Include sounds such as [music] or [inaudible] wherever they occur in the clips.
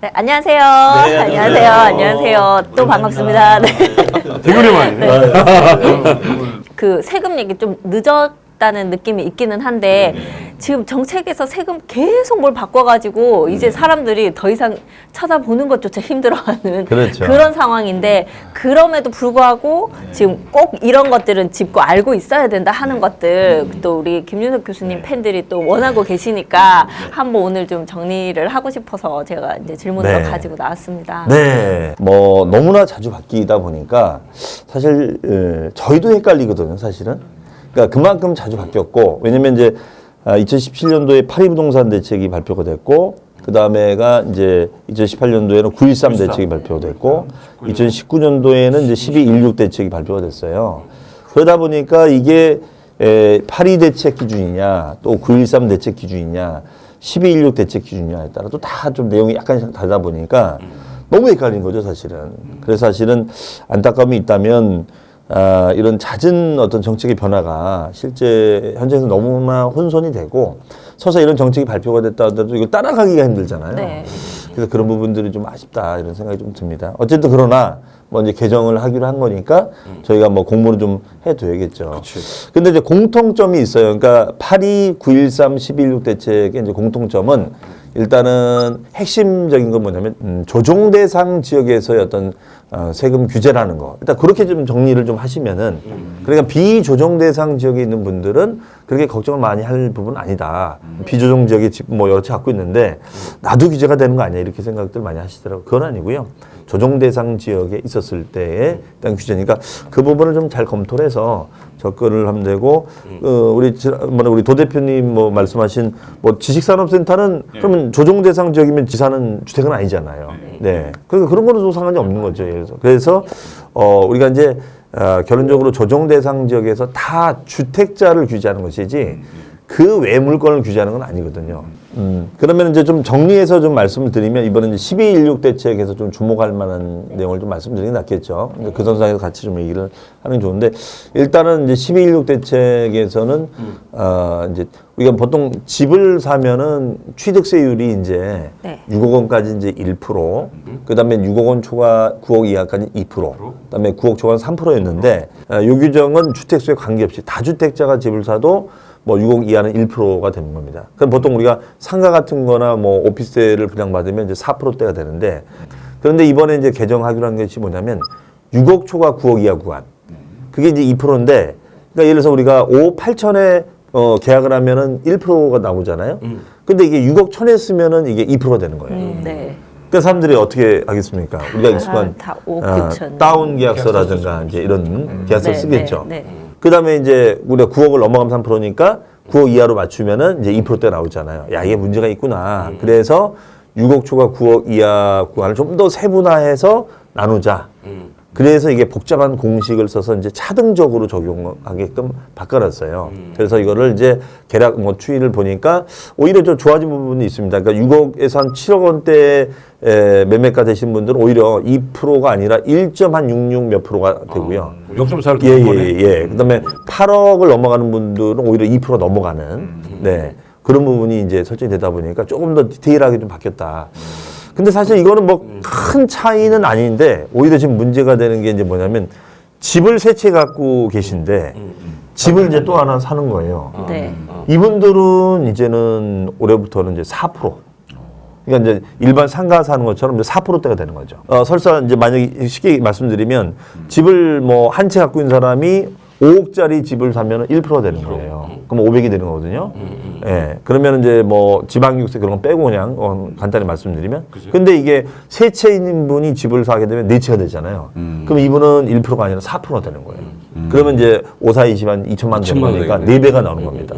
네, 안녕하세요. 안녕하세요. 안녕하세요. 또 반갑습니다. 네. 되게 오랜만이네. 그 세금 얘기 좀 늦었다는 느낌이 있기는 한데 지금 정책에서 세금 계속 뭘 바꿔가지고 이제 사람들이 더 이상 쳐다보는 것조차 힘들어하는 그렇죠. 런 상황인데 그럼에도 불구하고 지금 꼭 이런 것들은 짚고 알고 있어야 된다 하는 것들 또 우리 김윤석 교수님 팬들이 또 원하고 계시니까 한번 오늘 좀 정리를 하고 싶어서 제가 이제 질문을 네. 가지고 나왔습니다. 네. 뭐 너무나 자주 바뀌다 보니까 사실 에, 저희도 헷갈리거든요, 사실은. 그러니까 그만큼 자주 바뀌었고 왜냐면 이제 아, 2017년도에 파리 부동산 대책이 발표가 됐고 그 다음에가 이제 2018년도에는 9.13 대책이 발표됐고 2019년도에는 이제 12.16 대책이 발표가 됐어요. 그러다 보니까 이게 에, 파리 대책 기준이냐 또 9.13 대책 기준이냐 12.16 대책 기준이냐에 따라 또 다 좀 내용이 약간 다르다 보니까 너무 헷갈린 거죠 사실은. 그래서 사실은 안타까움이 있다면 아, 이런 잦은 어떤 정책의 변화가 실제 현장에서 너무나 혼선이 되고 서서 이런 정책이 발표가 됐다 하더라도 이거 따라가기가 힘들잖아요. 네. 그래서 그런 부분들이 좀 아쉽다 이런 생각이 좀 듭니다. 어쨌든 그러나 뭐 이제 개정을 하기로 한 거니까 저희가 뭐 공부를 좀 해둬야겠죠. 근데 이제 공통점이 있어요. 그러니까 82, 913, 116 대책의 이제 공통점은 일단은 핵심적인 건 뭐냐면 음, 조정 대상 지역에서의 어떤 어, 세금 규제라는 거. 일단 그렇게 좀 정리를 좀 하시면은 그러니까 비조정 대상 지역에 있는 분들은 그렇게 걱정을 많이 할 부분은 아니다. 비조정 지역에 집 뭐 여러 채 갖고 있는데 나도 규제가 되는 거 아니야 이렇게 생각들 많이 하시더라고요. 그건 아니고요. 조정 대상 지역에 있었을 때의 일단 규제니까 그 부분을 좀 잘 검토를 해서 접근을 하면 되고 어, 우리 지난번에 우리 도 대표님 뭐 말씀하신 뭐 지식산업센터는 그러면 조정 대상 지역이면 지사는 주택은 아니잖아요. 네. 그러니까 그런 거는 또 상관이 없는 거죠. 그래서 그래서 어 우리가 이제 어, 결론적으로 조정 대상 지역에서 다 주택자를 규제하는 것이지 그 외 물건을 규제하는 건 아니거든요. 음, 그러면 이제 좀 정리해서 좀 말씀을 드리면 이번에 이제 12.16 대책에서 좀 주목할 만한 내용을 좀 말씀드리는 게 낫겠죠. 근데 그 선상에서 같이 좀 얘기를 하는 게 좋은데 일단은 이제 12.16 대책에서는 어, 이제 우리가 보통 집을 사면은 취득세율이 이제 네. 6억 원까지 이제 1%, 그다음에 6억 원 초과 9억 이하까지 2%, 그다음에 9억 초과는 3%였는데 어, 이 규정은 주택수에 관계없이 다주택자가 집을 사도 뭐 6억 이하는 1%가 되는 겁니다. 그럼 보통 우리가 상가 같은 거나 뭐 오피스텔을 분양받으면 이제 4%대가 되는데 그런데 이번에 이제 개정하기로 한 것이 뭐냐면 6억 초과 9억 이하 구간. 그게 이제 2%인데 그러니까 예를 들어서 우리가 5억 8천에 어, 계약을 하면은 1%가 나오잖아요. 근데 이게 6억 천에 쓰면은 이게 2%가 되는 거예요. 음, 네. 그러니까 사람들이 어떻게 하겠습니까? 우리가 익숙한 다 5, 아, 9천. 다운 계약서라든가 이제 이런 계약서 를 네, 쓰겠죠. 네, 네. 그 다음에 이제 우리가 9억을 넘어가면 3%니까 9억 이하로 맞추면은 이제 2%대 나오잖아요. 야 이게 문제가 있구나. 그래서 6억 초과 9억 이하 구간을 좀 더 세분화해서 나누자. 그래서 이게 복잡한 공식을 써서 이제 차등적으로 적용하게끔 바꿔놨어요. 그래서 이거를 이제 계략 뭐 추이를 보니까 오히려 좀 좋아진 부분이 있습니다. 그러니까 6억에서 한 7억 원대 에, 매매가 되신 분들은 오히려 2%가 아니라 1.66몇 프로가 되고요. 역점사를 예, 예, 예. 그다음에 8억을 넘어가는 분들은 오히려 2% 넘어가는 네 그런 부분이 이제 설정이 되다 보니까 조금 더 디테일하게 좀 바뀌었다. 근데 사실 이거는 뭐 큰 차이는 아닌데 오히려 지금 문제가 되는 게 이제 뭐냐면 집을 세 채 갖고 계신데 집을 이제 또 하나 사는 거예요. 네. 이분들은 이제는 올해부터는 이제 4%. 그러니까 이제 일반 상가 사는 것처럼 이제 4%대가 되는 거죠. 어, 설사 이제 만약에 쉽게 말씀드리면 집을 뭐 한 채 갖고 있는 사람이 5억짜리 집을 사면 1%가 되는 거예요. 그럼 500이 되는 거거든요. 예. 그러면 이제 뭐 지방교세 그런 거 빼고 그냥 어, 간단히 말씀드리면. 근데 이게 세채 있는 분이 집을 사게 되면 네 채가 되잖아요. 그럼 이분은 1%가 아니라 4%가 되는 거예요. 그러면 이제 5, 4, 20, 한 2천만 되는 2천만 거니까 되겠네. 네 배가 나오는 겁니다.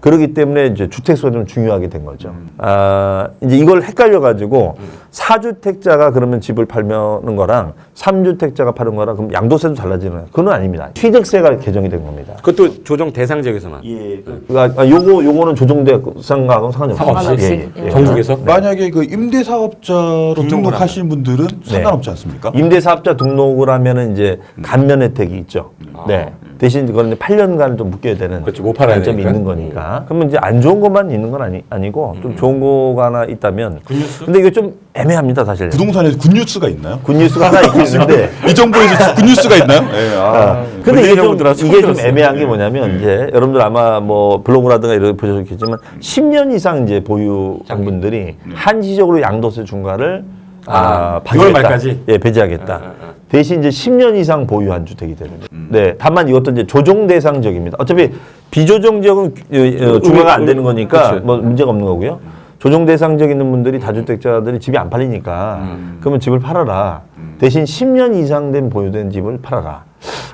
그렇기 때문에 이제 주택수가 좀 중요하게 된 거죠. 아, 이제 이걸 헷갈려가지고 사주택자가 그러면 집을 팔는 거랑 삼주택자가 파는 거랑 그럼 양도세도 달라지는 거예요. 그건 아닙니다. 취득세가 개정이 된 겁니다. 그것도 조정 대상 지역에서만. 예. 그러니까 아, 요거, 요거는 조정 대상하고는 상관이 없어요. 상관없이? 예, 예. 전국에서? 만약에 그 임대 사업자로 등록하신 분들은 상관없지 않습니까? 임대사업자 등록을 하면은 이제 감면 혜택이 있죠. 네. 대신 그거는 8년간 좀 묶여야 되는 그렇죠. 못 팔아야 단점이 되니까. 있는 거니까. 그러면 이제 안 좋은 것만 있는 건 아니, 아니고 좀 좋은 거가 하나 있다면. 굿뉴스? 근데 이게 좀 애매합니다, 사실. 부동산에서 굿뉴스가 있나요? 굿뉴스가 하나 있긴 있는데. [laughs] 이 정부에서 굿뉴스가 있나요? 네, 아. 근데 이게 좀, 정부들하고 이게 좀. 애매한 게 뭐냐면 이제 여러분들 아마 뭐 블로그라든가 이런 거 보셨겠지만 10년 이상 이제 보유한 분들이 한시적으로 양도세 중과를 아, 아, 받겠다. 6월 말까지? 예, 배제하겠다. 아, 아, 아. 대신 이제 10년 이상 보유한 주택이 되는 거예요. 네. 다만 이것도 이제 조정 대상적입니다. 어차피 비조정 지역은 어, 어, 중과가 안 되는 거니까 그치. 뭐 문제가 없는 거고요. 조정 대상적 있는 분들이 다주택자들이 집이 안 팔리니까 그러면 집을 팔아라. 대신 10년 이상 된 보유된 집을 팔아라.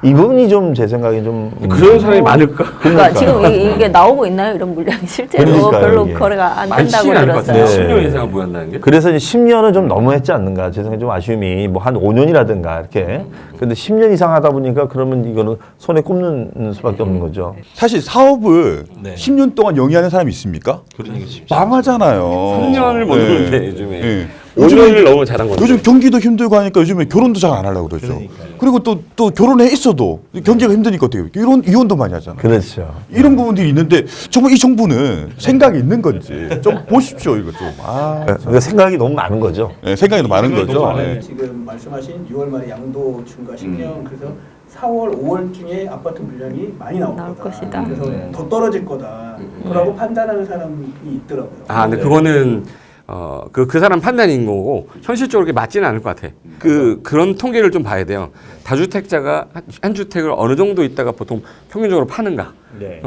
이 부분이 좀 제 생각에 좀 그런 사람이 많을까? 그러니까 지금 이, 게 나오고 있나요? 이런 물량이 실제로 그러니까요, 별로 이게. 거래가 안 된다고 많지는 않을 것 들었어요. 같아요. 네. 10년 이상 보유한다는 게. 그래서 이제 10년은 좀 너무했지 않는가. 제 생각에 좀 아쉬움이 뭐 한 5년이라든가 이렇게. 근데 10년 이상 하다 보니까 그러면 이거는 손에 꼽는 수밖에 없는 거죠. 사실 사업을 네. 10년 동안 영위하는 사람이 있습니까? 그러니까 쉽지 망하잖아요. 3년을 못 네. 누르는데 요즘에. 네. 5년을 너무 잘한 거죠. 요즘 경기도 힘들고 하니까 요즘에 결혼도 잘 안 하려고 그러죠. 그리고 또, 또 결혼해 있어도 경기가 힘드니까 어떻게 해요? 이혼, 이혼도 많이 하잖아요. 그렇죠. 이런 부분들이 있는데 정말 이 정부는 생각이 있는 건지 좀 보십시오 이거 좀. 아, 그러니까 생각이 너무 많은 거죠. 네, 생각이 너무 많은 거죠. 네. 지금 말씀하신 6월 말에 양도 중과 10년 그래서 4월, 5월 중에 아파트 물량이 많이 나올, 나올 거다. 것이다. 그래서 더 떨어질 거다. 라고 판단하는 사람이 있더라고요. 아, 근데 그거는 어, 그, 그 사람 판단인 거고, 현실적으로 그렇게 맞지는 않을 것 같아. 그, 그런 통계를 좀 봐야 돼요. 다주택자가 한, 한 주택을 어느 정도 있다가 보통 평균적으로 파는가.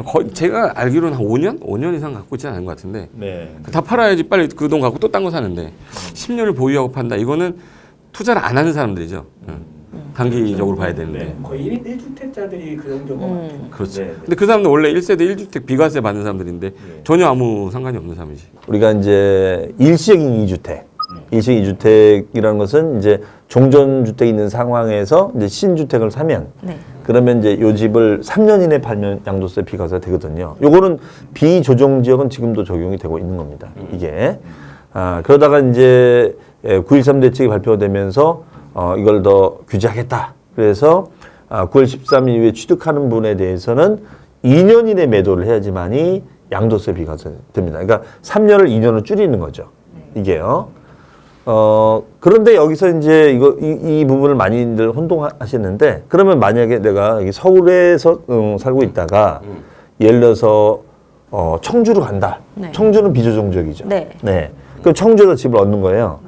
거의 제가 알기로는 한 5년? 5년 이상 갖고 있지 않은 것 같은데. 네. 다 팔아야지 빨리 그 돈 갖고 또 딴 거 사는데, 10년을 보유하고 판다. 이거는 투자를 안 하는 사람들이죠. 응. 단기적으로 봐야 되는데. 거의 1, 1주택자들이 그런 경우가 음. 많아요. 그렇죠. 근데 그 사람들 원래 1세대 1주택 비과세 받는 사람들인데 전혀 아무 상관이 없는 사람이지. 우리가 이제 일시적인 이주택 일시적인 이주택이라는 것은 이제 종전 주택이 있는 상황에서 이제 신주택을 사면 네. 그러면 이제 요 집을 3년 이내 팔면 양도세 비과세가 되거든요. 요거는 비조정 지역은 지금도 적용이 되고 있는 겁니다. 이게. 아, 그러다가 이제 9.13 대책이 발표되면서 어, 이걸 더 규제하겠다. 그래서 아, 9월 13일 이후에 취득하는 분에 대해서는 2년 이내 매도를 해야지만이 양도세 비과세 됩니다. 그러니까 3년을 2년으로 줄이는 거죠. 이게요. 어, 그런데 여기서 이제 이거, 이, 이 부분을 많이들 혼동하시는데, 그러면 만약에 내가 여기 서울에서 음, 살고 있다가, 예를 들어서, 어, 청주로 간다. 네. 청주는 비조정적이죠. 네. 네. 그럼 청주에서 집을 얻는 거예요.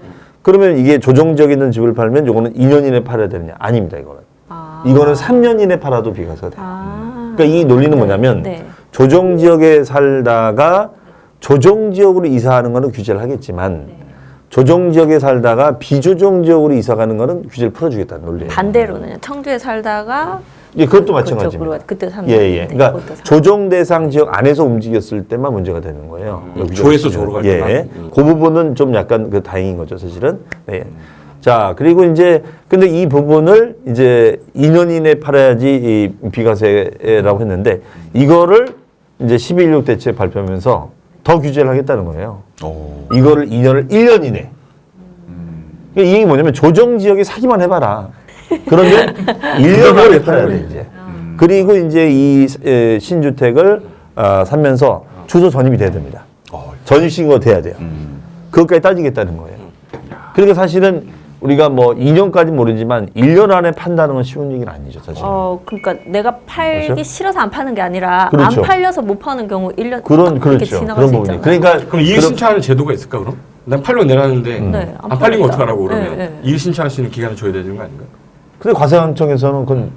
그러면 이게 조정적 있는 집을 팔면 요거는 2년 이내 팔아야 되느냐? 아닙니다, 이거는. 아. 이거는 3년 이내 팔아도 비과세가 돼요. 아. 그러니까 이 논리는 네, 뭐냐면 네. 조정 지역에 살다가 조정 지역으로 이사하는 거는 규제를 하겠지만 네. 조정 지역에 살다가 비조정 지역으로 이사 가는 거는 규제를 풀어주겠다는 논리예요. 반대로는 청주에 살다가 예, 그것도 마찬가지입니다. 그때 산 예, 예. 그러니까 조정 대상 지역 안에서 움직였을 때만 문제가 되는 거예요. 여기저기 조에서. 조로 갈 예. 때만? 음. 그 부분은 좀 약간 그 다행인 거죠, 사실은. 네. 자, 그리고 이제 근데 이 부분을 이제 2년 이내 팔아야지 이 비과세라고 했는데 이거를 이제 11.6 대책 발표하면서 더 규제를 하겠다는 거예요. 오. 이거를 2년을 1년 이내. 그러니까 이 얘기 뭐냐면 조정 지역에 사기만 해봐라. 그러면 [laughs] 1년 안에 팔아야 돼 이제. 그리고 이제 이 에, 신주택을 아, 사면서 주소 전입이 돼야 됩니다. 어, 전입 신고가 돼야 돼요. 그것까지 따지겠다는 거예요. 그러니까 사실은 우리가 뭐 2년까지 모르지만 1년 안에 판다는 건 쉬운 얘기는 아니죠, 사실. 어, 그러니까 내가 팔기 그렇죠? 싫어서 안 파는 게 아니라 그렇죠. 안 팔려서 못 파는 경우 1년 그런 그렇죠. 지나갈 그런 수 부분이. 있잖아요. 그러니까 그럼 이일 신청하는 제도가 있을까 그럼? 난 팔려 내놨는데 네, 안, 안 팔린 거. 어떡하라고 그러면 네, 네. 이일 신청할 수 있는 기간을 줘야 되는 거 아닌가? 근데 과세관청에서는 그건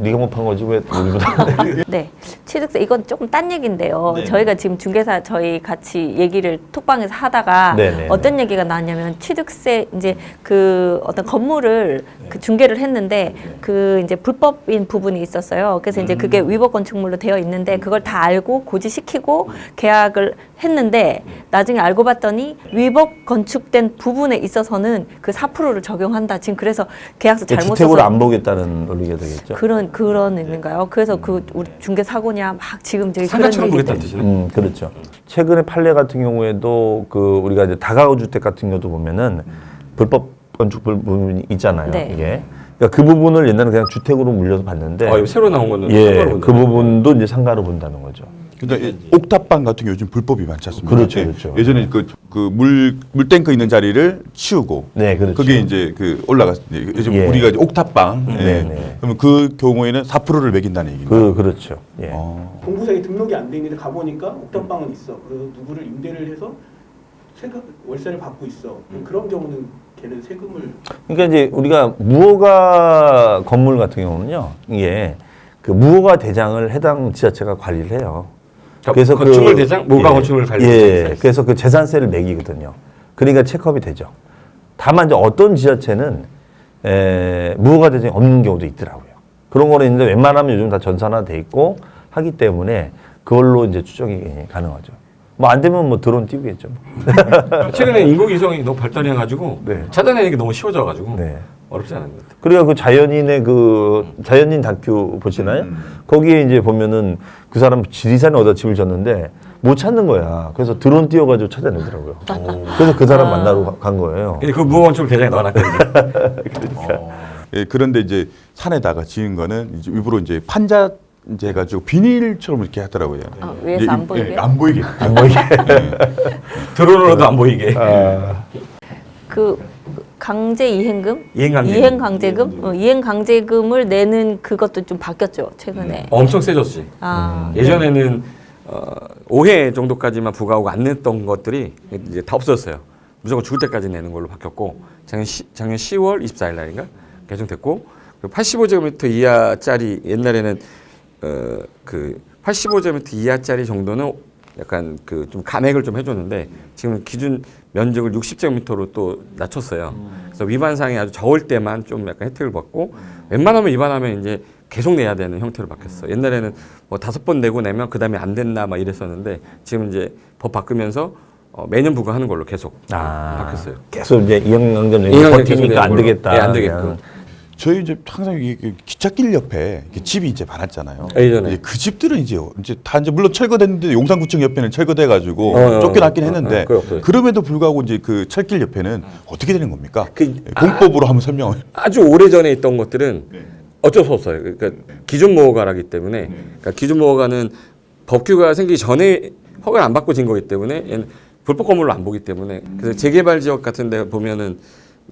네가 못판 거지 왜 우리보다 [laughs] 네. 취득세 이건 조금 딴 얘기인데요. 저희가 지금 중개사 저희 같이 얘기를 톡방에서 하다가 네 네. 어떤 얘기가 나왔냐면 취득세 이제 그 어떤 건물을 그 중개를 했는데 그 이제 불법인 부분이 있었어요. 그래서 이제 그게 위법 건축물로 되어 있는데 그걸 다 알고 고지시키고 계약을 했는데 나중에 알고 봤더니 위법 건축된 부분에 있어서는 그 4%를 적용한다. 지금 그래서 계약서 잘못 그러니까 주택으로 써서 안 보겠다는 논리가 되겠죠. 그런 그런 의미인가요? 그래서 그 우리 중개 사고냐 막 지금 그런 상가처럼 얘기들. 보겠다는 뜻이네. 음, 그렇죠. 최근에 판례 같은 경우에도 그 우리가 이제 다가구 주택 같은 경우도 보면은 불법 건축 부분이 있잖아요. 네. 이게 그러니까 그 부분을 옛날에 그냥 주택으로 물려서 봤는데 어, 이거 새로 나온 거는 예, 상가로 그 본다. 부분도 이제 상가로 본다는 거죠. 근데 이 옥탑방 같은 게 요즘 불법이 많지 않습니까? 그렇죠, 예, 그렇죠. 예전에 그 그 물 물탱크 있는 자리를 치우고 네, 그렇죠. 그게 이제 그 올라갔 요즘 예. 우리가 이제 옥탑방. 예. 네, 네. 그러면 그 경우에는 4%를 매긴다는 얘기인가? 그 그렇죠. 예. 어. 공부사에 등록이 안 돼 있는데 가보니까 옥탑방은 있어. 그래서 누구를 임대를 해서 세금 월세를 받고 있어. 그럼 그런 경우는 걔는 세금을 그러니까 이제 우리가 무허가 건물 같은 경우는요, 이게 그 무허가 대장을 해당 지자체가 관리를 해요. 그러니까 건축물 대장, 무허가 건축물 관리 예, 대장이 있어요. 그래서 그 재산세를 매기거든요. 그러니까 체크업이 되죠. 다만 이제 어떤 지자체는 에, 무허가 대장이 없는 경우도 있더라고요. 그런 거는 있는데 웬만하면 요즘 다 전산화 돼 있고 하기 때문에 그걸로 이제 추정이 가능하죠. 뭐 안 되면 뭐 드론 띄우겠죠. 뭐. [laughs] 최근에 인공위성이 너무 발달해가지고 네. 찾아내는 게 너무 쉬워져가지고 네. 어렵지 않은 것 같아요. 그리고 그 자연인의 그 자연인 다큐 보시나요? 거기에 이제 보면은 그 사람 지리산에 어디다 집을 졌는데 못 찾는 거야. 그래서 드론 띄워가지고 찾아내더라고요. 그래서 그 사람 만나러 가- 간 거예요. 근데 그 건축물 대장에 넣어놨거든요. [laughs] 예, 그런데 이제 산에다가 지은 거는 이제 일부러 이제 판자 이제 해가지고 비닐처럼 이렇게 하더라고요. 어, 위에서 이제 안 이- 보이게? 예, 안 보이게. [laughs] 안 보이게. 드론으로도 안 보이게. 그 강제 이행금, 이행 강제금. 이행 강제금, 어, 이행 강제금을 내는 그것도 좀 바뀌었죠 최근에. 엄청 세졌지. 아, 예전에는 어, 5회 정도까지만 부과하고 안 냈던 것들이 이제 다 없어졌어요. 무조건 죽을 때까지 내는 걸로 바뀌었고 작년, 시, 작년 10월 24일 날인가 개정됐고 85제곱미터 이하짜리 옛날에는 어, 그 85제곱미터 이하짜리 정도는 약간 그 좀 감액을 좀 해줬는데 지금 기준 면적을 60제곱미터로 또 낮췄어요. 그래서 위반 사항이 아주 적을 때만 좀 약간 혜택을 받고 웬만하면 위반하면 이제 계속 내야 되는 형태로 바뀌었어. 옛날에는 뭐 다섯 번 내고 내면 그 다음에 안 됐나 막 이랬었는데 지금 이제 법 바꾸면서 어, 매년 부과하는 걸로 계속 아. 바뀌었어요. 계속 이제 이행강점 내고 버티니까 안. 되겠다. 예, 안 되겠고. 저희 이제 항상 이게 기찻길 옆에 이렇게 집이 이제 많았잖아요. 예전에. 이제 그 집들은 이제 이제 다 이제 물론 철거됐는데 용산구청 옆에는 철거돼 가지고 어, 어, 쫓겨났긴 어, 했는데 어, 그래. 그럼에도 불구하고 이제 그 철길 옆에는 어떻게 되는 겁니까? 그- 예, 공법으로 한번 설명을. 아주 오래 전에 있던 것들은 어쩔 수 없어요. 그러니까 기존 모호가라기 때문에 그러니까 기존 모호가는 법규가 생기기 전에 허가를 안 받고 진 거기 때문에 불법 건물로 안 보기 때문에 그래서 재개발 지역 같은 데 보면은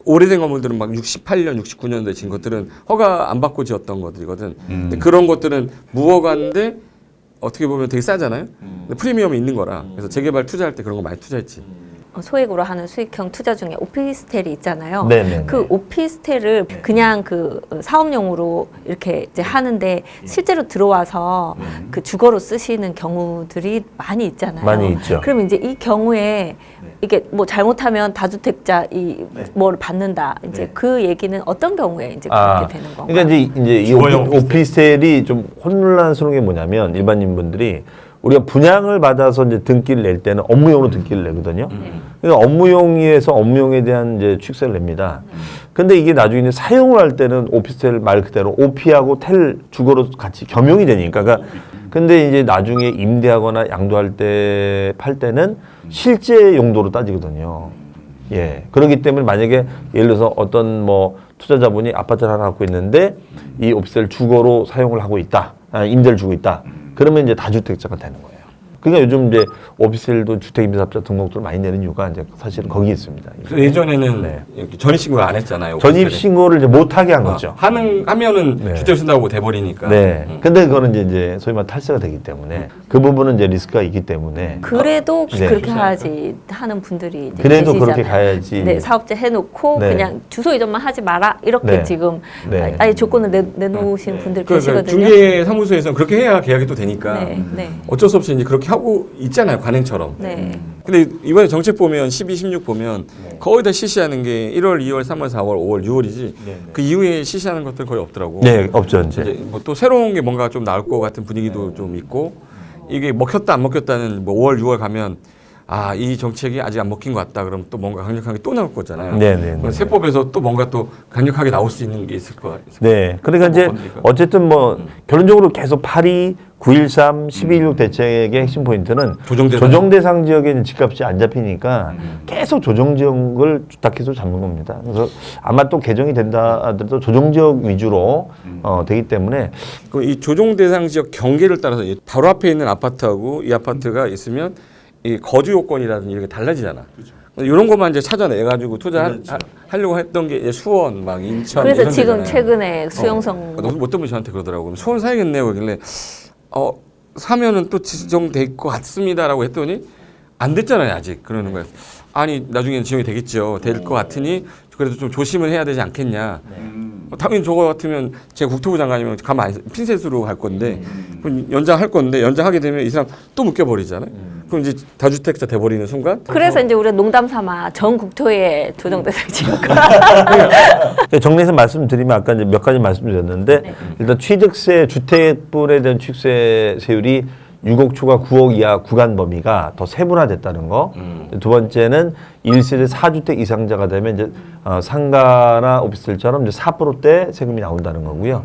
오래된 건물들은 막 68년, 69년도에 진 것들은 허가 안 받고 지었던 것들이거든. 근데 그런 것들은 무허가인데 어떻게 보면 되게 싸잖아요. 근데 프리미엄이 있는 거라. 그래서 재개발 투자할 때 그런 거 많이 투자했지. 어, 소액으로 하는 수익형 투자 중에 오피스텔이 있잖아요. 네네네. 그 오피스텔을 그냥 그 사업용으로 이렇게 이제 하는데 실제로 들어와서 그 주거로 쓰시는 경우들이 많이 있잖아요. 많이 있죠. 그럼 이제 이 경우에 이게 뭐 잘못하면 다주택자 이뭘 받는다. 이제 그 얘기는 어떤 경우에 이제 그렇게 아, 되는 건가요? 그러니까 이제 이제 이 오피스텔이 좀 혼란스러운 게 뭐냐면 일반인 분들이 우리가 분양을 받아서 이제 등기를 낼 때는 업무용으로 등기를 내거든요. 그러니까 업무용에서 업무용에 대한 이제 취득세를 냅니다. 근데 이게 나중에 사용을 할 때는 오피스텔 말 그대로 오피하고 텔 주거로 같이 겸용이 되니까. 그러니까 근데 이제 나중에 임대하거나 양도할 때 팔 때는 실제 용도로 따지거든요. 예. 그렇기 때문에 만약에 예를 들어서 어떤 뭐 투자자분이 아파트를 하나 갖고 있는데 이 오피스텔 주거로 사용을 하고 있다. 아, 임대를 주고 있다. 그러면 이제 다주택자가 되는 거예요. 그러니까 요즘 이제 오피스텔도 주택임대사업자 등록도를 많이 내는 이유가 이제 사실은 거기에 있습니다. 그래서 예전에는 네. 이렇게 전입신고를 안 했잖아요. 전입 오피스텔에. 신고를 이제 못 하게 한 거죠. 하는 하면은 네. 주택 쓴다고 돼버리니까. 네. 음. 근데 그거는 이제, 이제 소위 말 탈세가 되기 때문에 그 부분은 이제 리스크가 있기 때문에 그래도 네. 그렇게 해야지 하는 분들이 이제 그래도 계시잖아요. 그렇게 가야지. 네, 사업자 해놓고 네. 그냥 주소 이전만 하지 마라 이렇게 네. 지금 네. 아예 조건을 내, 내놓으신 분들 그 계시거든요. 중개 사무소에서는 그렇게 해야 계약이 또 되니까 네, 네, 어쩔 수 없이 이제 그렇게 하고 있잖아요 관행처럼. 네. 근데 이번에 정책 보면 12, 16 보면 거의 다 실시하는 게 1월, 2월, 3월, 4월, 5월, 6월이지. 그 이후에 실시하는 것들 거의 없더라고. 네, 없죠, 이제. 이제 뭐 또 새로운 게 뭔가 좀 나올 것 같은 분위기도 좀 있고 이게 먹혔다 안 먹혔다는 뭐 5월, 6월 가면 아 이 정책이 아직 안 먹힌 것 같다. 그럼 또 뭔가 강력하게 또 나올 거잖아요. 네, 네, 네. 그럼 세법에서 또 뭔가 또 강력하게 나올 수 있는 게 있을 거 같아요. 네. 그러니까 이제. 어쨌든 뭐 결론적으로 계속 파리 913, 1216 대책의 핵심 포인트는 조정대상. 조정 대상 지역에 집값이 안 잡히니까 계속 조정 지역을 주택해서 잡는 겁니다. 그래서 아마 또 개정이 된다 하더라도 조정 지역 위주로 어, 되기 때문에 그 이 조정 대상 지역 경계를 따라서 이 바로 앞에 있는 아파트하고 이 아파트가 있으면 이 거주 요건이라든지 이렇게 달라지잖아. 이런 것만 이제 찾아내 가지고 투자하려고 했던 게 수원, 막 인천. 그래서 이런 지금 데잖아요. 최근에 수용성 어, 못 때문에 저한테 그러더라고요. 수원 사야겠네요. 그길래 어 사면은 또 지정될 것 같습니다라고 했더니 안 됐잖아요 아직 그러는 거예요. 아니 나중에는 지정이 되겠죠. 될 것 같으니 그래도 좀 조심을 해야 되지 않겠냐. 어, 당연히 저거 같으면 제가 국토부 장관이면 가만 안 있- 핀셋으로 갈 건데 그럼 연장할 건데 연장하게 되면 이 사람 또 묶여버리잖아요. 그럼 이제 다주택자 돼버리는 순간? 그래서 이제 우리가 농담 삼아 전 국토의 조정 대상 지역 네, 정리해서 말씀드리면 아까 이제 몇 가지 말씀드렸는데 일단 취득세 주택분에 대한 취득세 세율이 6억 초과 9억 이하 구간 범위가 더 세분화됐다는 거. 두 번째는 1세대 4주택 이상자가 되면 이제 어, 상가나 오피스텔처럼 이제 4%대 세금이 나온다는 거고요.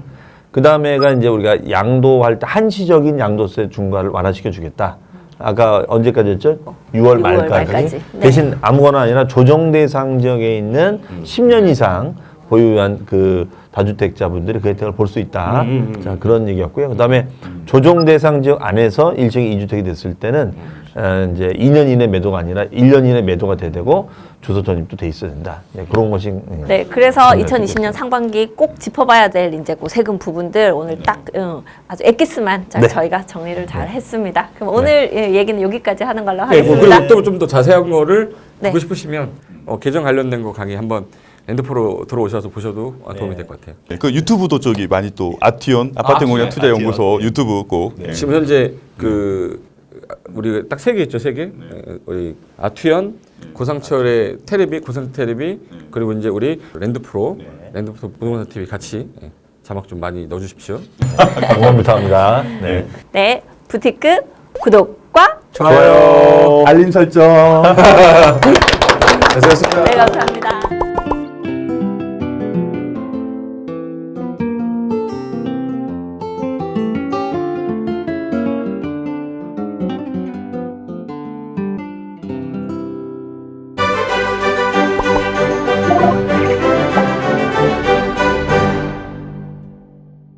그 다음에가 이제 우리가 양도할 때 한시적인 양도세 중과를 완화시켜 주겠다. 아까 언제까지였죠? 6월 6월 말까지. 말까지. 네. 대신 아무거나 아니라 조정 대상 지역에 있는 10년 이상 보유한 그 다주택자분들이 그 혜택을 볼 수 있다. 자 그런 얘기였고요. 그 다음에 조정 대상 지역 안에서 일정이 2주택이 됐을 때는 어, 이제 2년 이내 매도가 아니라 1년 이내 매도가 돼 되고 주소 전입도 돼 있어야 된다. 네, 그런 것이 음. 네, 그래서 네, 2020년 상반기 꼭 짚어봐야 될 이제 그 세금 부분들 오늘 딱 응, 아주 엑기스만 잘 네. 저희가 정리를 잘 했습니다. 그럼 오늘 예, 얘기는 여기까지 하는 걸로 네, 뭐 하겠습니다. 그리고 또 좀 더 자세한 거를 네. 보고 싶으시면 어, 계정 관련된 거 강의 한번 랜드포로 들어오셔서 보셔도 어, 도움이 될 것 같아요. 네, 그 유튜브도 저기 많이 또 아티온 아파트 공략 투자 연구소 유튜브 꼭 네. 지금 현재 그 우리 딱 세 개 있죠, 세 개. 에, 우리 아투연, 고상철의 테레비, 고상 테레비, 그리고 이제 우리 랜드프로, 랜드프로 부동산 TV 같이 예, 자막 좀 많이 넣어주십시오. [laughs] 응원 부탁합니다. 네. 네, 부티크 구독과 좋아요. 알림 설정 수고하셨습니다. [laughs] 네, 감사합니다.